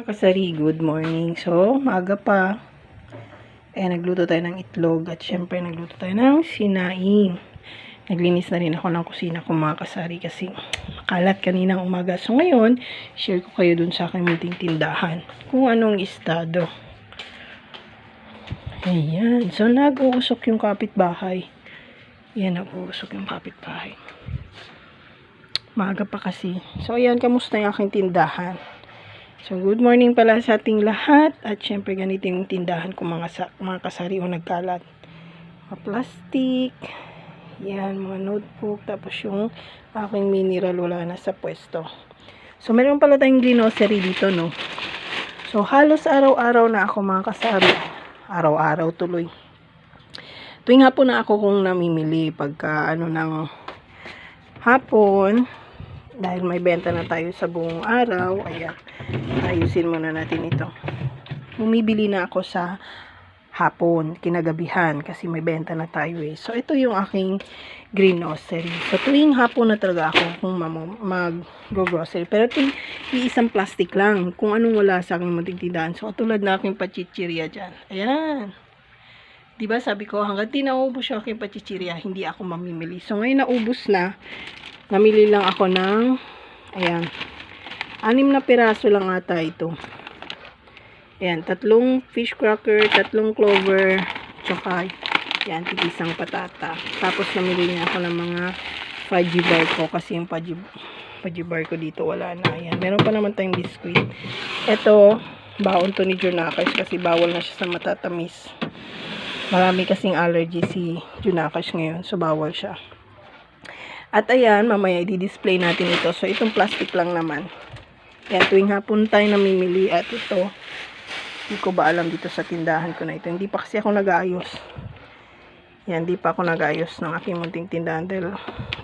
Mga kasari, good morning. So, maaga pa. Eh, nagluto tayo ng itlog at syempre nagluto tayo ng sinaing. Naglinis na rin ako ng kusina ko mga kasari kasi makalat kaninang umaga. So, ngayon, share ko kayo dun sa aking munting tindahan kung anong estado. Ayan. So, nag-uusok yung kapitbahay. Yan, nag-uusok yung kapitbahay. Maaga pa kasi. So, ayan, kamusta yung aking tindahan? So, good morning pala sa ating lahat. At syempre, ganito yung tindahan ko mga, sa, mga kasari o nagkalat. Mga plastic. Yan, mga notebook. Tapos yung aking mineral wala na sa pwesto. So, meron pala tayong grocery dito, no? So, halos araw-araw na ako mga kasari. Araw-araw tuloy. Tuwing hapon na ako kung namimili pagka ano ng hapon dahil may benta na tayo sa buong araw ayan. Ayusin muna natin ito. Bumibili na ako sa hapon kinagabihan kasi may benta na tayo eh. So ito yung aking green grocery. So tuwing hapon na talaga ako kung mag grocery pero ito isang plastic lang. Kung anong wala sa aking matigtindahan so tulad na aking pachichirya dyan. Ayan. Diba sabi ko, hanggang di naubos yung aking pachichirya, hindi ako mamimili. So, ngayon naubos na. Namili lang ako ng, ayan, anim na piraso lang ata ito. Ayan, tatlong fish cracker, tatlong clover, tsaka, ayan, tigisang patata. Tapos, namili niya ako ng mga fudgy bar ko, kasi yung fudgy, fudgy bar ko dito wala na. Ayan, meron pa naman tayong biscuit. Ito, baon to ni Junakers kasi bawal na siya sa matatamis. Marami kasing allergy si Junakash ngayon, so bawal siya. At ayan, mamaya i-display natin ito. So, itong plastic lang naman. Yan, tuwing hapon tayo namimili at ito, hindi ko ba alam dito sa tindahan ko na ito. Hindi pa kasi ako nag-aayos. Yan, hindi pa ako nag-aayos ng aking munting tindahan dahil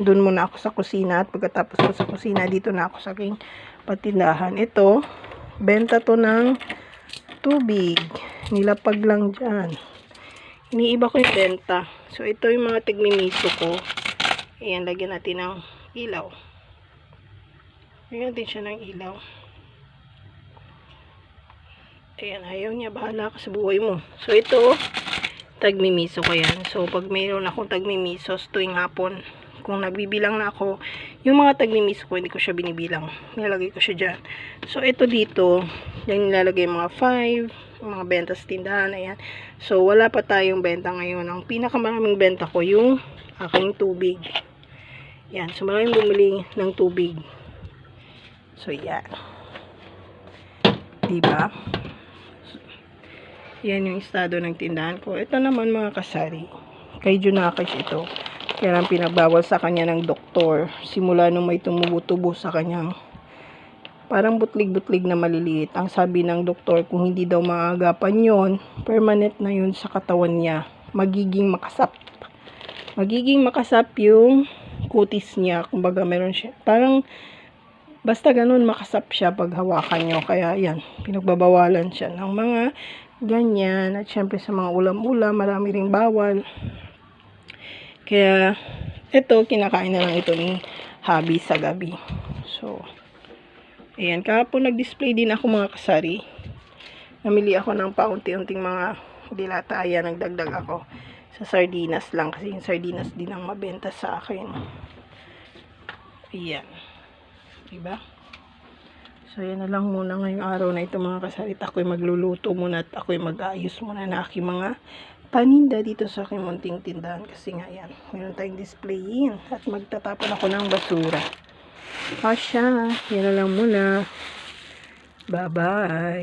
doon muna ako sa kusina at pagkatapos ko sa kusina, dito na ako sa aking patindahan. Ito, benta to ng tubig. Nilapag lang dyan iniiba ko yung benta. So, ito yung mga tigmimiso ko. Ayan, lagyan natin ng ilaw. Lagyan natin siya ng ilaw. Ayan, ayaw niya. Bahala ka sa buhay mo. So, ito, tagmimiso ko yan. So, pag mayroon akong tagmimisos tuwing hapon, kung nagbibilang na ako, yung mga tagmimiso ko, hindi ko siya binibilang. Nilalagay ko siya dyan. So, ito dito, yung nilalagay mga 5, mga benta sa tindahan, ayan. So, wala pa tayong benta ngayon. Ang pinakamaraming benta ko, yung aking tubig. Yan. So, maraming bumili ng tubig. So, yan. Diba? Yan yung estado ng tindahan ko. Ito naman mga kasari. Kay Junakis ito. Kaya lang pinagbawal sa kanya ng doktor. Simula nung may tumubo-tubo sa kanyang parang butlig-butlig na maliliit. Ang sabi ng doktor, kung hindi daw maagapan yon permanent na yun sa katawan niya. Magiging makasap. Magiging makasap yung kutis niya. Kumbaga meron siya. Parang, basta ganun makasap siya pag hawakan nyo. Kaya yan, pinagbabawalan siya ng mga ganyan. At syempre sa mga ulam-ulam, marami ring bawal. Kaya, ito, kinakain na lang ito ni Habi sa gabi. So, Ayan, kahapon nag-display din ako mga kasari. Namili ako ng paunti-unting mga dilata. Ayan, nagdagdag ako sa sardinas lang. Kasi yung sardinas din ang mabenta sa akin. Ayan. Diba? So, yan na lang muna ngayong araw na ito mga kasari. Ako'y magluluto muna at ako'y mag-aayos muna na aking mga paninda dito sa aking munting tindahan. Kasi nga yan, meron tayong display At magtatapon ako ng basura. Pasya. Yan na lang muna. Bye-bye.